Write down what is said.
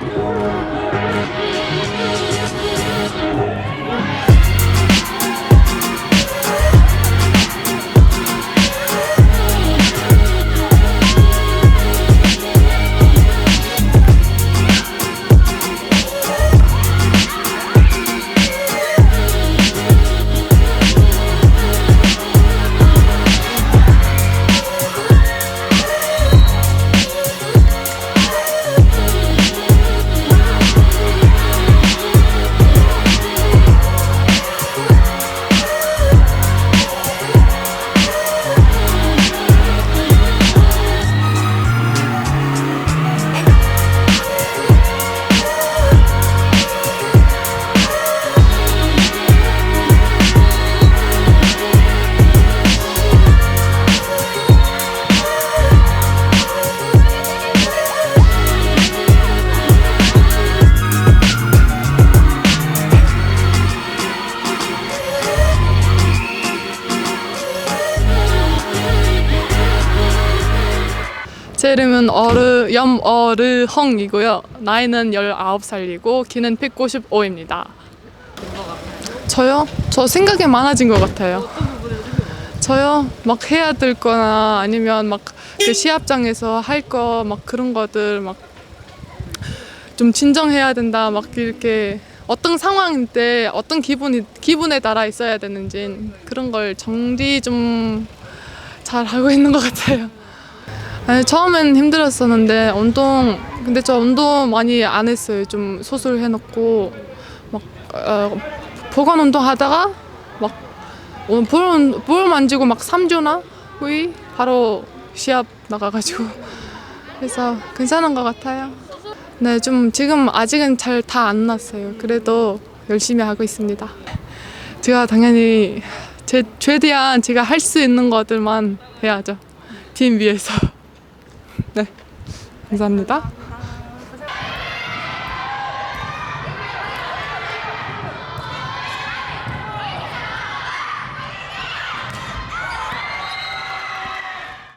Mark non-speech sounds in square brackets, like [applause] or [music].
Thank. 제 이름은 어르 염어르헝이고요. 나이는 19살이고 키는 195입니다. 저요? 저 생각이 많아진 것 같아요. 저요? 막 해야 될 거나 아니면 막 그 시합장에서 할 거 막 그런 것들 막 좀 진정해야 된다 막 이렇게 어떤 상황인데 어떤 기분이 기분에 따라 있어야 되는지 그런 걸 정리 좀 잘 하고 있는 것 같아요. 아니, 처음엔 힘들었었는데 운동 근데 저 운동 많이 안 했어요. 좀 소술 해놓고 막 어, 보건 운동 하다가 막 어, 볼, 볼 만지고 막 3주나 후에 바로 시합 나가가지고 [laughs] 그래서 괜찮은 것 같아요. 네, 좀 지금 아직은 잘 다 안 났어요. 그래도 열심히 하고 있습니다. 제가 당연히 제 최대한 제가 할 수 있는 것들만 해야죠. 팀 위해서. 네, 감사합니다.